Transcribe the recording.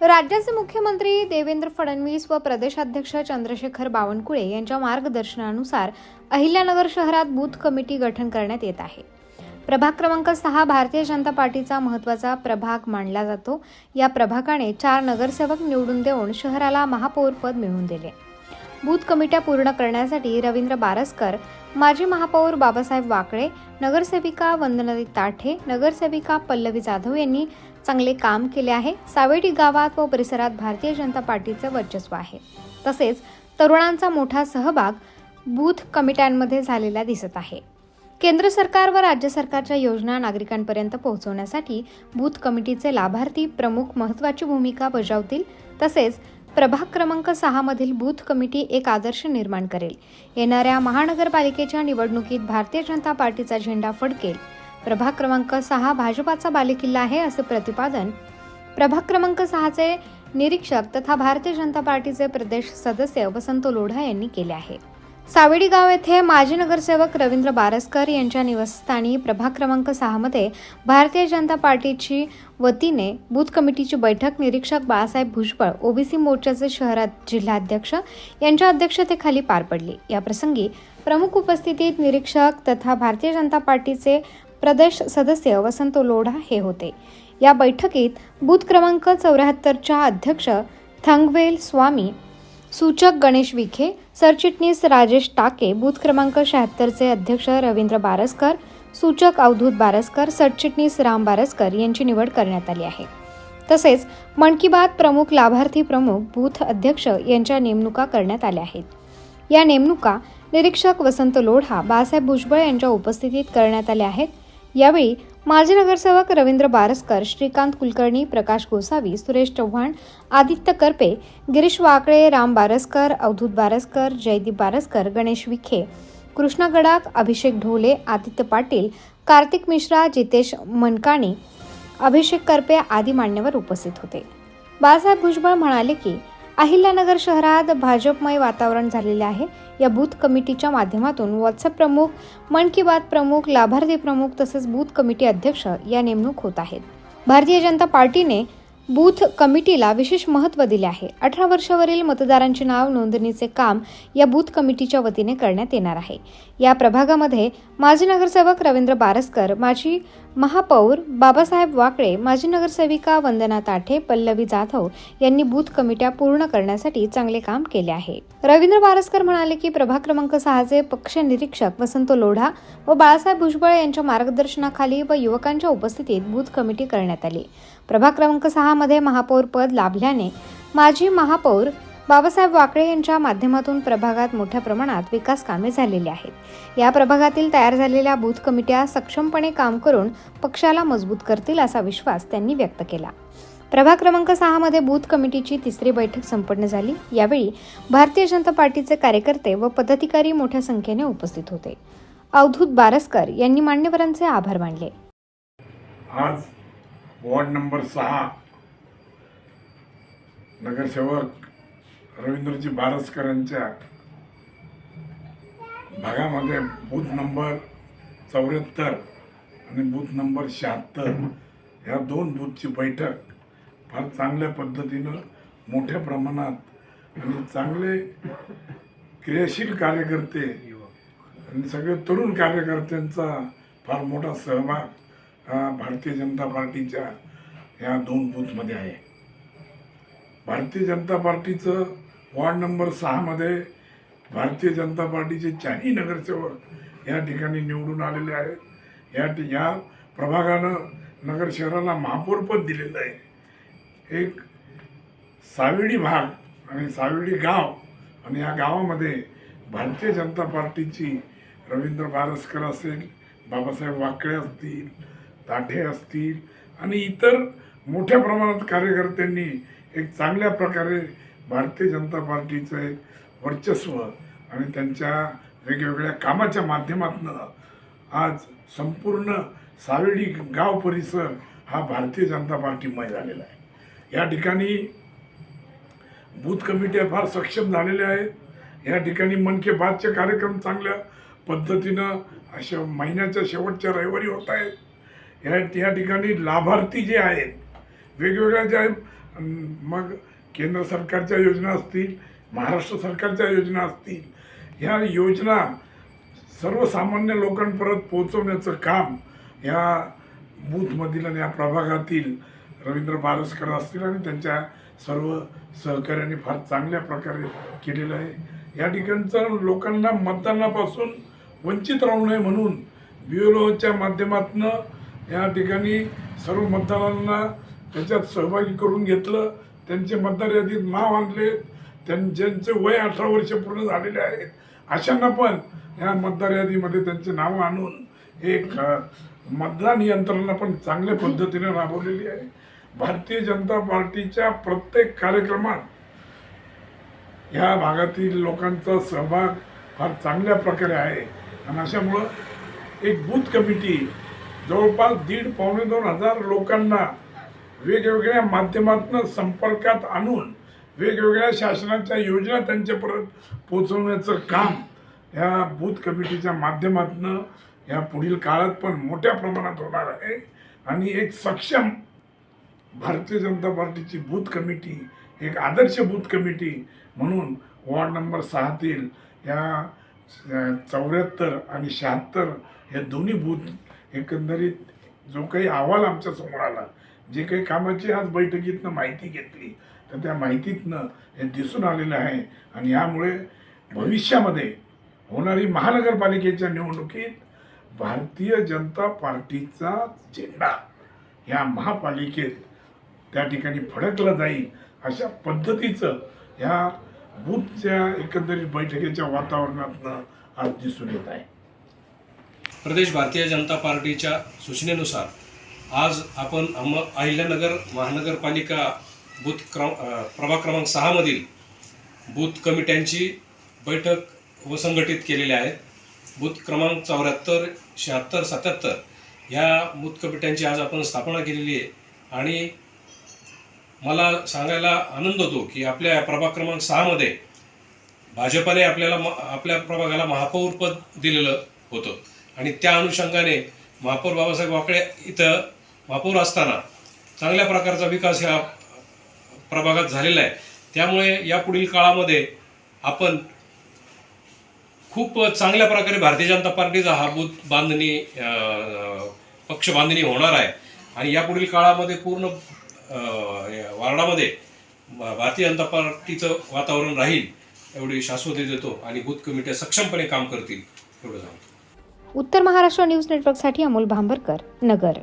राज्याचे मुख्यमंत्री देवेंद्र फडणवीस व प्रदेशाध्यक्ष चंद्रशेखर बावनकुळे यांच्या मार्गदर्शनानुसार अहिल्यानगर शहरात बूथ कमिटी गठन करण्यात येत आहे. प्रभाग क्रमांक सहा भारतीय जनता पार्टीचा महत्त्वाचा प्रभाग मानला जातो. या प्रभागाने चार नगरसेवक निवडून देऊन शहराला महापौरपद मिळवून दिले. बूथ कमिट्या पूर्ण करण्यासाठी रवींद्र बारसकर माजी महापौर बाबासाहेब वाकळे नगरसेविका वंदनाली ताठे नगरसेविका पल्लवी जाधव यांनी चांगले काम केले आहे. सावेडी गावात व परिसरात भारतीय जनता पार्टीचं वर्चस्व आहे. तसेच तरुणांचा मोठा सहभाग बूथ कमिट्यांमध्ये झालेला दिसत आहे. केंद्र सरकार व राज्य सरकारच्या योजना नागरिकांपर्यंत पोहोचवण्यासाठी बूथ कमिटीचे लाभार्थी प्रमुख महत्त्वाची भूमिका बजावतील. तसेच प्रभाग क्रमांक सहामधील बूथ कमिटी एक आदर्श निर्माण करेल. येणाऱ्या महानगरपालिकेच्या निवडणुकीत भारतीय जनता पार्टीचा झेंडा फडकेल. प्रभाग क्रमांक सहा भाजपाचा बालेकिल्ला आहे असे प्रतिपादन प्रभाग क्रमांक सहाचे निरीक्षक तथा भारतीय जनता पार्टीचे प्रदेश सदस्य वसंत लोढा यांनी केले आहे. सावेडी गाव येथे माजी नगरसेवक रवींद्र बारसकर यांच्या निवासस्थानी प्रभाग क्रमांक सहामध्ये भारतीय जनता पार्टीची वतीने बूथ कमिटीची बैठक निरीक्षक बाळासाहेब भुजबळ ओबीसी मोर्चाचे शहरात जिल्हाध्यक्ष यांच्या अध्यक्षतेखाली पार पडली. या प्रसंगी प्रमुख उपस्थितीत निरीक्षक तथा भारतीय जनता पार्टीचे प्रदेश सदस्य वसंत लोढा हे होते. या बैठकीत बूथ क्रमांक चौऱ्याहत्तरच्या अध्यक्ष थंगवेल स्वामी सूचक गणेश विखे सरचिटणीस राजेश टाके बूथ क्रमांक शहात्तरचे अध्यक्ष रवींद्र बारसकर सूचक अवधूत बारसकर सरचिटणीस राम बारसकर यांची निवड करण्यात आली आहे. तसेच मन की बात प्रमुख लाभार्थी प्रमुख बूथ अध्यक्ष यांच्या नेमणुका करण्यात आल्या आहेत. या नेमणुका निरीक्षक वसंत लोढा बाळासाहेब भुजबळ यांच्या उपस्थितीत करण्यात आल्या आहेत. यावेळी माजी नगरसेवक रवींद्र बारसकर श्रीकांत कुलकर्णी प्रकाश गोसावी सुरेश चव्हाण आदित्य करपे गिरीश वाकळे राम बारसकर अवधूत बारसकर जयदीप बारसकर गणेश विखे कृष्णा गडाख अभिषेक ढोले आदित्य पाटील कार्तिक मिश्रा जितेश मनकाणी अभिषेक करपे आदी मान्यवर उपस्थित होते. बाळासाहेब भुजबळ म्हणाले की अहिल्यानगर शहरात भाजपमय वातावरण झालेले आहे. या बूथ कमिटीच्या माध्यमातून व्हॉट्सअप प्रमुख मन की बात प्रमुख लाभार्थी प्रमुख तसेच बूथ कमिटी अध्यक्ष या नेमणूक होत आहेत. भारतीय जनता पार्टीने बूथ कमिटीला विशेष महत्त्व दिले आहे. अठरा वर्षावरील मतदारांचे नाव नोंदणीचे काम या बूथ कमिटीच्या वतीने करण्यात येणार आहे. या प्रभागामध्ये माजी नगरसेवक रवींद्र बारसकर माजी महापौर बाबासाहेब वाकळे माजी नगरसेविका वंदना ताठे पल्लवी जाधव यांनी बूथ कमिट्या पूर्ण करण्यासाठी चांगले काम केले आहे. रवींद्र बारसकर म्हणाले की प्रभाग क्रमांक सहाचे पक्ष निरीक्षक वसंत लोढा व बाळासाहेब भुजबळ यांच्या मार्गदर्शनाखाली व युवकांच्या उपस्थितीत बूथ कमिटी करण्यात आली. प्रभाग क्रमांक सहामध्ये महापौर पद लाभल्याने माजी महापौर बाबासाहेब वाकळे यांच्या माध्यमातून प्रभागात मोठ्या प्रमाणात विकास कामे झालेली आहेत. या प्रभागातील तयार झालेल्या बूथ कमिट्या सक्षमपणे काम करून पक्षाला मजबूत करतील असा विश्वास त्यांनी व्यक्त केला. प्रभाग क्रमांक सहामध्ये बूथ कमिटीची तिसरी बैठक संपन्न झाली. यावेळी भारतीय जनता पार्टीचे कार्यकर्ते व पदाधिकारी मोठ्या संख्येने उपस्थित होते. अवधूत बारसकर यांनी मान्यवरांचे आभार मानले. आज वॉर्ड नंबर सहा नगरसेवक रवींद्रजी बारसकरांच्या भागामध्ये बूथ नंबर चौऱ्याहत्तर आणि बूथ नंबर शहात्तर या दोन बूथची बैठक फार चांगल्या पद्धतीनं मोठ्या प्रमाणात आणि चांगले क्रियाशील कार्यकर्ते आणि सगळे तरुण कार्यकर्त्यांचा फार मोठा सहभाग हा भारतीय जनता पार्टीच्या या दोन बूथमध्ये आहे. भारतीय जनता पार्टीचं वॉर्ड नंबर सहामध्ये भारतीय जनता पार्टीचे चारही नगरसेवक या ठिकाणी निवडून आलेले आहेत. या ठि या प्रभागानं नगर शहराला महापौरपद दिलेलं आहे. एक सावेडी भाग आणि सावेडी गाव आणि या गावामध्ये भारतीय जनता पार्टीची रवींद्र बारसकर असेल बाबासाहेब वाकळे असतील ताठे असतील आणि इतर मोठ्या प्रमाणात कार्यकर्त्यांनी एक चांगल्या प्रकारे भारतीय जनता पार्टीचं एक वर्चस्व आणि त्यांच्या वेगवेगळ्या कामाच्या माध्यमातून आज संपूर्ण सावेडी गाव परिसर हा भारतीय जनता पार्टीमय झालेला आहे. या ठिकाणी बूथ कमिट्या फार सक्षम झालेल्या आहेत. या ठिकाणी मन के बातचे कार्यक्रम चांगल्या पद्धतीनं अशा महिन्याच्या शेवटच्या रविवारी होत आहेत. या या ठिकाणी लाभार्थी जे आहेत वेगवेगळ्या ज्या मग केंद्र सरकारच्या योजना असतील महाराष्ट्र सरकारच्या योजना असतील ह्या योजना सर्वसामान्य लोकांपर्यंत पोहोचवण्याचं काम ह्या बूथमधील आणि या प्रभागातील रवींद्र बारसकर असतील आणि त्यांच्या सर्व सहकार्याने फार चांगल्या प्रकारे केलेलं आहे. या ठिकाणचं लोकांना मतदानापासून वंचित राहू नये म्हणून बी एल ओच्या माध्यमातून या ठिकाणी सर्व मतदारांना त्याच्यात सहभागी करून घेतलं. त्यांचे मतदार यादीत नाव आणले. त्यां ज्यांचे वय अठरा वर्ष पूर्ण झालेले आहेत अशांना पण ह्या मतदार यादीमध्ये त्यांचे नावं आणून एक मतदान यंत्रणा पण चांगल्या पद्धतीने राबवलेली आहे. भारतीय जनता पार्टीच्या प्रत्येक कार्यक्रमात ह्या भागातील लोकांचा सहभाग फार चांगल्या प्रकारे आहे. आणि अशामुळं एक बूथ कमिटी जवळपास दीड पावणे दोन हजार लोकांना वेगवेगळ्या माध्यमातून संपर्कात आणून वेगवेगळ्या शासनाच्या योजना त्यांच्यापर्यंत पोचवण्याचं काम ह्या बूथ कमिटीच्या माध्यमातून ह्या पुढील काळात पण मोठ्या प्रमाणात होणार आहे. आणि एक सक्षम भारतीय जनता पार्टीची बूथ कमिटी एक आदर्श बूथ कमिटी म्हणून वॉर्ड नंबर सहातील या चौऱ्याहत्तर आणि शहात्तर हे दोन्ही बूथ एकंदरीत जो काही अहवाल आमच्यासमोर आला जे काही कामाची आज बैठकीतनं माहिती घेतली तर त्या माहितीतनं हे दिसून आलेलं आहे. आणि यामुळे भविष्यामध्ये होणारी महानगरपालिकेच्या निवडणुकीत भारतीय जनता पार्टीचा झेंडा ह्या महापालिकेत त्या ठिकाणी फडकला जाईल अशा पद्धतीचं ह्या बूथच्या एकंदरीत बैठकीच्या वातावरणातनं आज दिसून येत आहे. प्रदेश भारतीय जनता पार्टीच्या सूचनेनुसार आज आपण अम अहिल्यानगर महानगरपालिका बूथ क्रम प्रभाग क्रमांक सहामधील बूथ कमिट्यांची बैठक व संघटित केलेल्या आहेत बूथ क्रमांक चौऱ्याहत्तर शहात्तर सत्याहत्तर ह्या बूथ कमिट्यांची आज आपण स्थापना केलेली आहे. आणि मला सांगायला आनंद होतो की आपल्या प्रभाग क्रमांक सहामध्ये भाजपाने आपल्याला म आपल्या प्रभागाला महापौरपद दिलेलं होतं. आणि त्या अनुषंगाने महापौर बाबासाहेब वाकळे इथं महापौर असताना चांगल्या प्रकारचा विकास ह्या प्रभागात झालेला आहे. त्यामुळे या पुढील काळामध्ये आपण खूप चांगल्या प्रकारे भारतीय जनता पार्टीचा हा बूथ बांधणी पक्ष बांधणी होणार आहे. आणि यापुढील काळामध्ये पूर्ण वार्डामध्ये भारतीय जनता पार्टीचं वातावरण राहील एवढी शाश्वती देतो आणि बूथ कमिट्या सक्षमपणे काम करतील एवढं सांगतो. उत्तर महाराष्ट्र न्यूज नेटवर्कसाठी अमोल भांबरकर नगर.